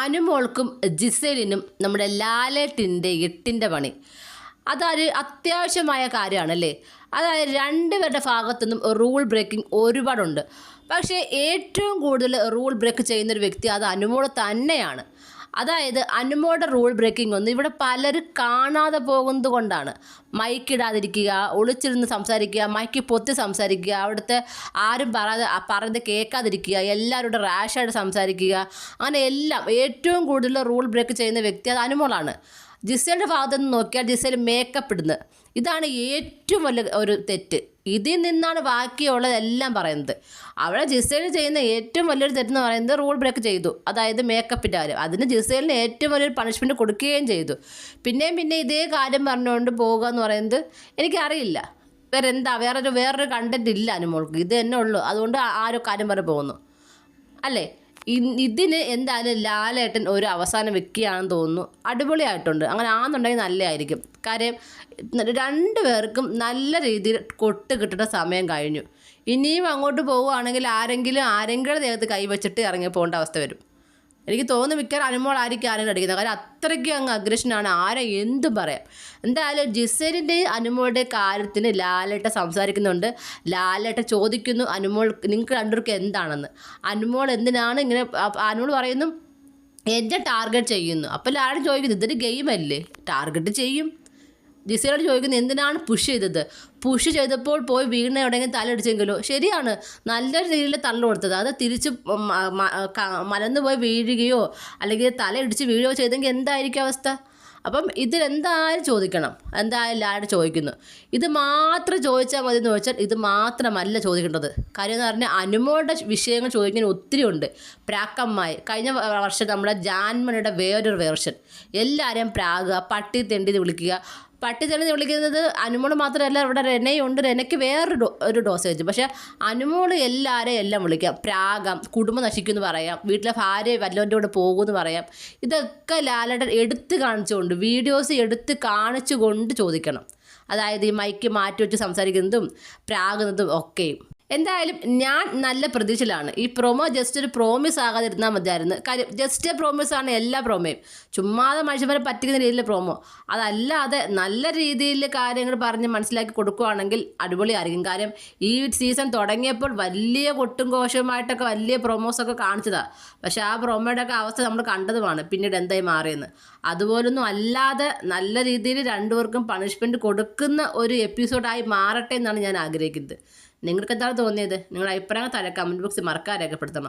അനുമോൾക്കും ജിസേലിനും നമ്മുടെ ലാലേട്ടിന്റെ എട്ടിന്റെ പണി. അതൊരു അത്യാവശ്യമായ കാര്യമാണ് അല്ലേ അതായത് രണ്ടുപേരുടെ ഭാഗത്തുനിന്നും റൂൾ ബ്രേക്കിംഗ് ഒരുപാടുണ്ട്. പക്ഷേ ഏറ്റവും കൂടുതൽ റൂൾ ബ്രേക്ക് ചെയ്യുന്നൊരു വ്യക്തി അത് അനുമോൾ തന്നെയാണ്. അതായത് അനുമോളുടെ റൂൾ ബ്രേക്കിംഗ് ഒന്നും. ഇവിടെ പലരും കാണാതെ പോകുന്നത് കൊണ്ടാണ്. മൈക്ക് ഇടാതിരിക്കുക ഒളിച്ചിരുന്ന് സംസാരിക്കുക മൈക്ക് പൊത്തി സംസാരിക്കുക അവിടുത്തെ ആരും പറയാതെ പറയുന്നത് കേൾക്കാതിരിക്കുക എല്ലാവരോടും റാഷായിട്ട് സംസാരിക്കുക. അങ്ങനെ എല്ലാം ഏറ്റവും കൂടുതൽ റൂൾ ബ്രേക്ക് ചെയ്യുന്ന വ്യക്തി അത് അനുമോളാണ്. ജിസേലിന്റെ ഭാഗത്ത് നിന്ന് നോക്കിയാൽ ജിസേൽ മേക്കപ്പ് ഇടുന്നത്. ഇതാണ് ഏറ്റവും വലിയ ഒരു തെറ്റ്. ഇതിൽ നിന്നാണ് ബാക്കിയുള്ളതെല്ലാം പറയുന്നത്. അവിടെ ജിസേൽ ചെയ്യുന്ന ഏറ്റവും വലിയൊരു തെറ്റെന്ന് പറയുന്നത് റൂൾ ബ്രേക്ക് ചെയ്തു. അതായത് മേക്കപ്പിന്റെ കാര്യം. അതിന് ജിസേലിന് ഏറ്റവും വലിയൊരു പണിഷ്മെന്റ് കൊടുക്കുകയും ചെയ്തു. പിന്നെയും പിന്നെ ഇതേ കാര്യം പറഞ്ഞുകൊണ്ട് പോവുക എന്ന് പറയുന്നത് എനിക്കറിയില്ല. വേറെ എന്താ വേറൊരു വേറൊരു കണ്ടന്റ് ഇല്ല അനുമോൾക്ക്. ഇത് തന്നെ ഉള്ളൂ. അതുകൊണ്ട് ആരോ കാര്യം പറഞ്ഞു പോകുന്നു. അല്ലേ? ഇതിന് എന്തായാലും ലാലേട്ടൻ ഒരു അവസാനം വെക്കുകയാണെന്ന് തോന്നുന്നു. അടിപൊളിയായിട്ടുണ്ട്. അങ്ങനെ ആണെന്നുണ്ടെങ്കിൽ നല്ലതായിരിക്കും. കാര്യം രണ്ടു പേർക്കും നല്ല രീതിയിൽ കൊട്ട് കിട്ടുന്ന സമയം കഴിഞ്ഞു. ഇനിയും അങ്ങോട്ട് പോവുകയാണെങ്കിൽ ആരെങ്കിലും ആരെങ്കിലും ദേഹത്ത് കൈവച്ചിട്ട് ഇറങ്ങി പോകേണ്ട അവസ്ഥ വരും. എനിക്ക് തോന്നുന്നു മിക്കവാറും അനുമോളായിരിക്കും ആരെങ്കിലും അടിക്കുന്നത്. കാരണം അത്രയ്ക്കും അങ്ങ് അഗ്രഷനാണ്. ആരെ എന്തും പറയാം. എന്തായാലും ജിസേലിന്റെയും അനുമോളുടെ കാര്യത്തിന് ലാലേട്ട സംസാരിക്കുന്നുണ്ട്. ലാലേട്ട ചോദിക്കുന്നു അനുമോൾ നിങ്ങൾക്ക് രണ്ടുപേർക്ക് എന്താണെന്ന്. അനുമോൾ എന്തിനാണ് ഇങ്ങനെ അനുമോൾ പറയുന്നു എന്റെ ടാർഗറ്റ് ചെയ്യുന്നു. അപ്പോൾ ലാലും ചോദിക്കുന്നു ഇതൊരു ഗെയിമല്ലേ ടാർഗറ്റ് ചെയ്യും. ജിസയോട് ചോദിക്കുന്നത് എന്തിനാണ് പുഷ് ചെയ്തത്? പുഷ് ചെയ്തപ്പോൾ പോയി വീണ എവിടെയെങ്കിലും തലയിടിച്ചെങ്കിലോ? ശരിയാണ്. നല്ലൊരു രീതിയിൽ തള്ളു കൊടുത്തത്. അത് തിരിച്ച് മലന്ന് പോയി വീഴുകയോ അല്ലെങ്കിൽ തലയിടിച്ച് വീഴുകയോ ചെയ്തെങ്കിൽ എന്തായിരിക്കും അവസ്ഥ? അപ്പം ഇതിലെന്തായാലും ചോദിക്കണം. എന്തായാലും എല്ലാവരും ചോദിക്കുന്നു. ഇത് മാത്രം ചോദിച്ചാൽ മതി എന്ന് ചോദിച്ചാൽ ഇത് മാത്രമല്ല ചോദിക്കേണ്ടത്. കാര്യം എന്ന് പറഞ്ഞാൽ അനുമോളുടെ വിഷയങ്ങൾ ചോദിക്കാൻ ഒത്തിരി ഉണ്ട്. പ്രാക്കമ്മായി കഴിഞ്ഞ വർഷം നമ്മുടെ ജാൻമണിയുടെ വേറൊരു വേർഷൻ. എല്ലാവരെയും പ്രാകുക പട്ടി തെണ്ടി വിളിക്കുക പട്ടി തെളിഞ്ഞ് വിളിക്കുന്നത് അനുമോൾ മാത്രമല്ല ഇവിടെ രനയുണ്ട്. രനയ്ക്ക് വേറൊരു ഡോ ഒരു ഡോസേജ്. പക്ഷേ അനുമോൾ എല്ലാവരെയും എല്ലാം വിളിക്കാം. പ്രാഗം കുടുംബം നശിക്കുമെന്ന് പറയാം. വീട്ടിലെ ഭാര്യ വല്ലവന്റെ കൂടെ പോകുമെന്ന് പറയാം. ഇതൊക്കെ ലാലേട്ടൻ എടുത്ത് കാണിച്ചുകൊണ്ട് വീഡിയോസ് എടുത്ത് കാണിച്ചുകൊണ്ട് ചോദിക്കണം. അതായത് ഈ മൈക്ക് മാറ്റി വെച്ച് സംസാരിക്കുന്നതും പ്രാകുന്നതും ഒക്കെയും. എന്തായാലും ഞാൻ നല്ല പ്രതീക്ഷയിലാണ്. ഈ പ്രൊമോ ജസ്റ്റ് ഒരു പ്രോമിസ് ആകാതിരുന്നാൽ മതിയായിരുന്നു. കാര്യം ജസ്റ്റ് പ്രോമിസ് ആണ് എല്ലാ പ്രോമയും ചുമ്മാതെ മനുഷ്യന്മാരെ പറ്റിക്കുന്ന രീതിയിലെ പ്രൊമോ അതല്ലാതെ നല്ല രീതിയിൽ കാര്യങ്ങൾ പറഞ്ഞ് മനസ്സിലാക്കി കൊടുക്കുകയാണെങ്കിൽ അടിപൊളിയായിരിക്കും കാര്യം ഈ സീസൺ തുടങ്ങിയപ്പോൾ വലിയ കൊട്ടും കോശവുമായിട്ടൊക്കെ വലിയ പ്രൊമോസൊക്കെ കാണിച്ചതാണ് പക്ഷേ ആ പ്രൊമോയുടെ ഒക്കെ അവസ്ഥ നമ്മൾ കണ്ടതുമാണ്. പിന്നീട് എന്തായി മാറിയെന്ന്. അതുപോലൊന്നും അല്ലാതെ നല്ല രീതിയിൽ രണ്ടുപേർക്കും പണിഷ്മെന്റ് കൊടുക്കുന്ന ഒരു എപ്പിസോഡായി മാറട്ടെ എന്നാണ് ഞാൻ ആഗ്രഹിക്കുന്നത്. നിങ്ങൾക്ക് എന്താണ് തോന്നിയത്? നിങ്ങളുടെ അഭിപ്രായം താഴെ കമന്റ് ബോക്സിൽ മറക്കാൻ രേഖപ്പെടുത്തണം.